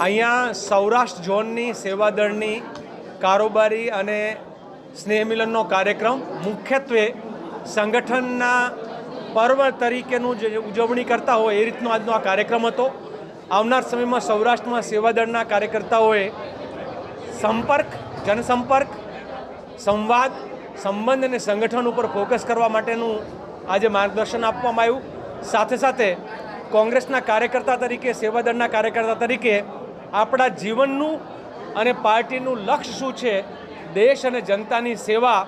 અહીંયા સૌરાષ્ટ્ર ઝોનની સેવાદળની કારોબારી અને સ્નેહ મિલનનો કાર્યક્રમ મુખ્યત્વે સંગઠનના પર્વ તરીકેનું જે ઉજવણી કરતા હોય એ રીતનો આજનો આ કાર્યક્રમ હતો. આવનાર સમયમાં સૌરાષ્ટ્રમાં સેવાદળના કાર્યકર્તાઓએ સંપર્ક, જનસંપર્ક, સંવાદ, સંબંધ અને સંગઠન ઉપર ફોકસ કરવા માટેનું આજે માર્ગદર્શન આપવામાં આવ્યું. સાથે સાથે કોંગ્રેસના કાર્યકર્તા તરીકે, સેવાદળના કાર્યકર્તા તરીકે આપણા જીવનનું અને પાર્ટીનું લક્ષ્ય શું છે, દેશ અને જનતાની સેવા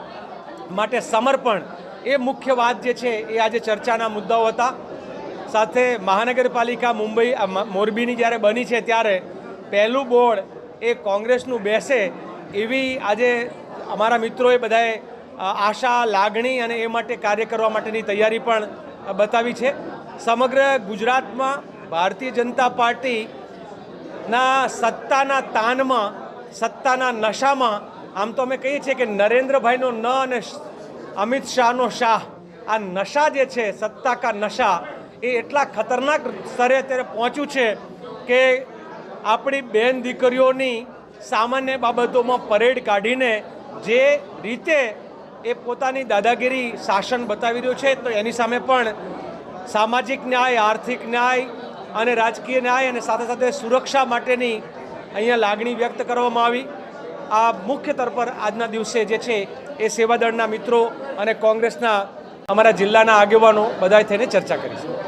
માટે સમર્પણ, એ મુખ્ય વાત જે છે, એ આજે ચર્ચાના મુદ્દાઓ હતા. સાથે મહાનગરપાલિકા મુંબઈ મોરબીની જ્યારે બની છે ત્યારે પહેલું બોર્ડ એ કોંગ્રેસનું બેસે એવી આજે અમારા મિત્રોએ બધાએ આશા, લાગણી અને એ માટે કાર્ય કરવા માટેની તૈયારી પણ બતાવી છે. સમગ્ર ગુજરાતમાં ભારતીય જનતા પાર્ટીના સત્તાના તાનમાં, સત્તાના નશામાં. આમ તો અમે કહીએ છીએ કે નરેન્દ્રભાઈનો ન અને અમિત શાહનો શાહ. આ નશા જે છે, સત્તા કા નશા, એ એટલા ખતરનાક સ્તરે અત્યારે પહોંચ્યું છે કે આપણી બેન દીકરીઓની સામાન્ય બાબતોમાં પરેડ કાઢીને જે રીતે એ પોતાની દાદાગીરી શાસન બતાવી રહ્યું છે, તો એની સામે પણ સામાજિક ન્યાય, આર્થિક ન્યાય અને રાજકીય ન્યાય અને સાથે સાથે સુરક્ષા માટેની અહીંયા લાગણી વ્યક્ત કરવામાં આવી. આ મુખ્ય તર પર આજના દિવસે જે છે એ સેવાદળના મિત્રો અને કોંગ્રેસના અમારા જિલ્લાના આગેવાનો બધાએ થઈને ચર્ચા કરી છે